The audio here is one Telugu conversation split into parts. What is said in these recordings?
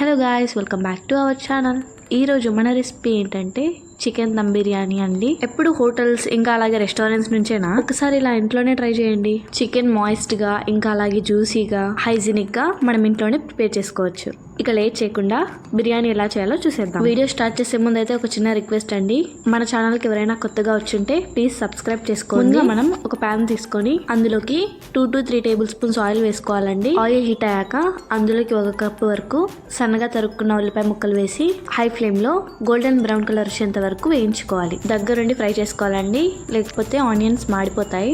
Hello guys welcome back to our channel ఈరోజు మన రెసిపీ ఏంటంటే చికెన్ దమ్ బిర్యానీ అండి. ఎప్పుడు హోటల్స్ ఇంకా అలాగే రెస్టారెంట్స్ నుంచేనా? ఒకసారి ఇలా ఇంట్లోనే ట్రై చేయండి. చికెన్ మాయిస్ట్గా ఇంకా అలాగే జ్యూసీగా హైజీనిక్గా మనం ఇంట్లోనే ప్రిపేర్ చేసుకోవచ్చు. ఇక లేట్ చేయకుండా బిర్యానీ ఎలా చేయాలో చూసేద్దాం. వీడియో స్టార్ట్ చేసే ముందు అయితే ఒక చిన్న రిక్వెస్ట్ అండి. మన ఛానల్కి ఎవరైనా కొత్తగా వచ్చుంటే ప్లీజ్ సబ్స్క్రైబ్ చేసుకోండి. మనం ఒక ప్యాన్ తీసుకొని అందులోకి two to three tablespoons oil వేసుకోవాలండి. ఆయిల్ హీట్ అయ్యాక అందులోకి ఒక కప్ వరకు సన్నగా తరుక్కున్న ఉల్లిపాయ ముక్కలు వేసి హై ఫ్లేమ్లో గోల్డెన్ బ్రౌన్ కలర్ వచ్చేంత వరకు వేయించుకోవాలి. దగ్గరుండి ఫ్రై చేసుకోవాలండి. లేకపోతే ఆనియన్స్ మాడిపోతాయి.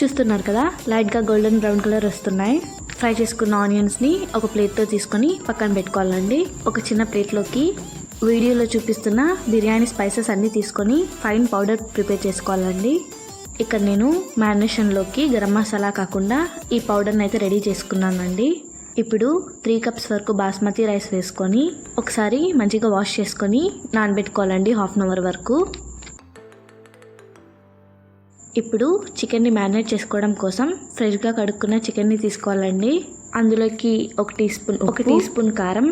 చూస్తున్నారు కదా? లైట్గా గోల్డెన్ బ్రౌన్ కలర్ వస్తున్నాయి. ఫ్రై చేసుకున్న ఆనియన్స్ని ఒక ప్లేట్తో తీసుకొని పక్కన పెట్టుకోవాలండి. ఒక చిన్న ప్లేట్లోకి వీడియోలో చూపిస్తున్న బిర్యానీ స్పైసెస్ అన్నీ తీసుకొని ఫైన్ పౌడర్ ప్రిపేర్ చేసుకోవాలండి. ఇక్కడ నేను మ్యారినేషన్లోకి గరం మసాలా కాకుండా ఈ పౌడర్ని అయితే రెడీ చేసుకున్నానండి. ఇప్పుడు త్రీ కప్స్ వరకు బాస్మతి రైస్ వేసుకొని ఒకసారి మంచిగా వాష్ చేసుకొని నానబెట్టుకోవాలండి హాఫ్ అన్ అవర్ వరకు. ఇప్పుడు చికెన్ని మ్యారినేట్ చేసుకోవడం కోసం ఫ్రెష్గా కడుక్కున్న చికెన్ని తీసుకోవాలండి. అందులోకి ఒక టీ స్పూన్ ఒక టీ స్పూన్ కారం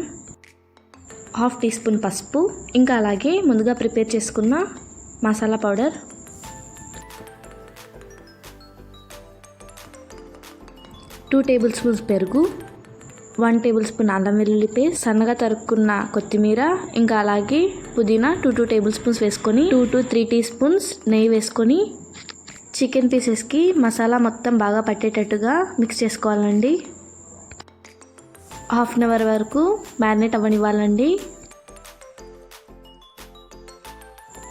హాఫ్ టీ స్పూన్ పసుపు ఇంకా అలాగే ముందుగా ప్రిపేర్ చేసుకున్న masala powder two tablespoons పెరుగు వన్ టేబుల్ స్పూన్ అల్లం వెల్లుల్లి పేస్ట్ సన్నగా తరుక్కున్న కొత్తిమీర ఇంకా అలాగే పుదీనా టూ టూ టేబుల్ స్పూన్స్ వేసుకొని two to three teaspoons నెయ్యి వేసుకొని చికెన్ పీసెస్కి మసాలా మొత్తం బాగా పట్టేటట్టుగా మిక్స్ చేసుకోవాలండి. హాఫ్ అన్ అవర్ వరకు మ్యారినేట్ అవ్వనివ్వాలండి.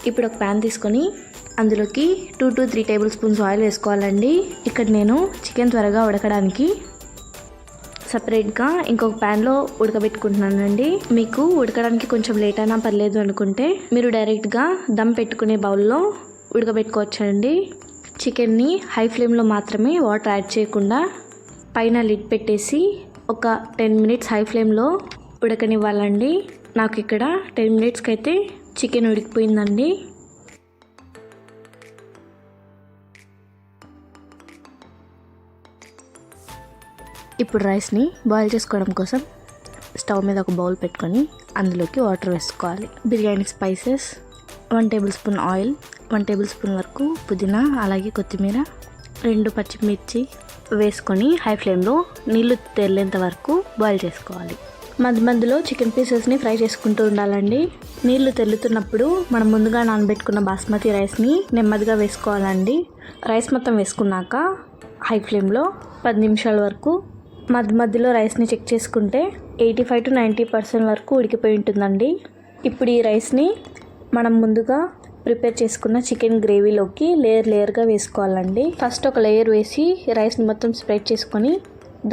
ఇప్పుడు ఒక ప్యాన్ తీసుకొని అందులోకి two to three tablespoons oil వేసుకోవాలండి. ఇక్కడ నేను చికెన్ త్వరగా ఉడకడానికి సపరేట్గా ఇంకొక ప్యాన్లో ఉడకబెట్టుకుంటున్నానండి. మీకు ఉడకడానికి కొంచెం లేట్ అయినా పర్లేదు అనుకుంటే మీరు డైరెక్ట్గా దమ్ పెట్టుకునే బౌల్లో ఉడకబెట్టుకోవచ్చండి. చికెన్ని హై ఫ్లేమ్లో మాత్రమే వాటర్ యాడ్ చేయకుండా పైన లిడ్ పెట్టేసి ఒక టెన్ మినిట్స్ హై ఫ్లేమ్లో ఉడకనివ్వాలండి. నాకు ఇక్కడ టెన్ మినిట్స్కి అయితే చికెన్ ఉడికిపోయిందండి. ఇప్పుడు రైస్ని బాయిల్ చేసుకోవడం కోసం స్టవ్ మీద ఒక బౌల్ పెట్టుకొని అందులోకి వాటర్ వేసుకోవాలి. Biryani spices one tablespoon oil one tablespoon వరకు పుదీనా అలాగే కొత్తిమీర రెండు పచ్చిమిర్చి వేసుకొని హై ఫ్లేమ్లో నీళ్ళు తెల్లేంత వరకు బాయిల్ చేసుకోవాలి. మధ్య మధ్యలో చికెన్ పీసెస్ని ఫ్రై చేసుకుంటూ ఉండాలండి. నీళ్ళు తెల్లుతున్నప్పుడు మనం ముందుగా నానబెట్టుకున్న బాస్మతి రైస్ని నెమ్మదిగా వేసుకోవాలండి. రైస్ మొత్తం వేసుకున్నాక హై ఫ్లేమ్లో పది నిమిషాల వరకు మధ్య మధ్యలో రైస్ని చెక్ చేసుకుంటే eighty five to ninety percent వరకు ఉడికిపోయి ఉంటుందండి. ఇప్పుడు ఈ రైస్ని మనం ముందుగా ప్రిపేర్ చేసుకున్న చికెన్ గ్రేవీలోకి లేయర్ లేయర్గా వేసుకోవాలండి. ఫస్ట్ ఒక లేయర్ వేసి రైస్ని మొత్తం స్ప్రెడ్ చేసుకొని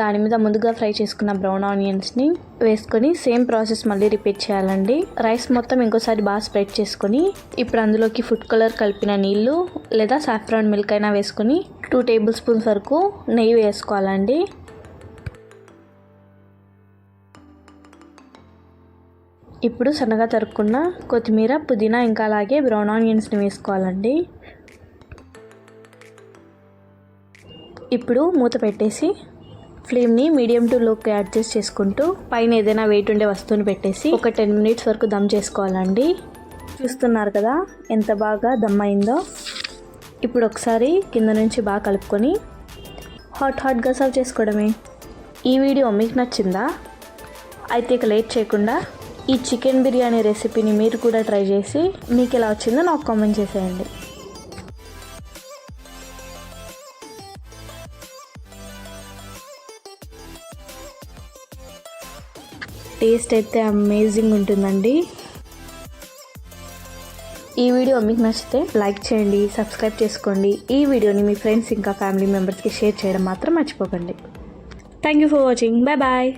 దాని మీద ముందుగా ఫ్రై చేసుకున్న బ్రౌన్ ఆనియన్స్ని వేసుకొని సేమ్ ప్రాసెస్ మళ్ళీ రిపీట్ చేయాలండి. రైస్ మొత్తం ఇంకోసారి బాగా స్ప్రెడ్ చేసుకొని ఇప్పుడు అందులోకి ఫుడ్ కలర్ కలిపిన నీళ్ళు లేదా సాఫ్రాన్ మిల్క్ అయినా వేసుకొని టూ టేబుల్ స్పూన్స్ వరకు నెయ్యి వేసుకోవాలండి. ఇప్పుడు సన్నగా తరుక్కున్న కొత్తిమీర పుదీనా ఇంకా అలాగే బ్రౌన్ ఆనియన్స్ని వేసుకోవాలండి. ఇప్పుడు మూత పెట్టేసి ఫ్లేమ్ని మీడియం టు లోకి అడ్జస్ట్ చేసుకుంటూ పైన ఏదైనా వెయిట్ ఉండే వస్తువుని పెట్టేసి ఒక టెన్ మినిట్స్ వరకు దమ్ చేసుకోవాలండి. చూస్తున్నారు కదా ఎంత బాగా దమ్ అయిందో? ఇప్పుడు ఒకసారి కింద నుంచి బాగా కలుపుకొని హాట్ హాట్గా సర్వ్ చేసుకోవడమే. ఈ వీడియో మీకు నచ్చిందా? అయితే ఇక లేట్ చేయకుండా ఈ చికెన్ బిర్యానీ రెసిపీని మీరు కూడా ట్రై చేసి మీకు ఎలా వచ్చిందో నాకు కామెంట్ చేసేయండి. టేస్ట్ అయితే అమేజింగ్ ఉంటుందండి. ఈ వీడియో మీకు నచ్చితే లైక్ చేయండి సబ్స్క్రైబ్ చేసుకోండి. ఈ వీడియోని మీ ఫ్రెండ్స్ ఇంకా ఫ్యామిలీ మెంబర్స్కి షేర్ చేయడం మాత్రం మర్చిపోకండి. Thank you for watching bye bye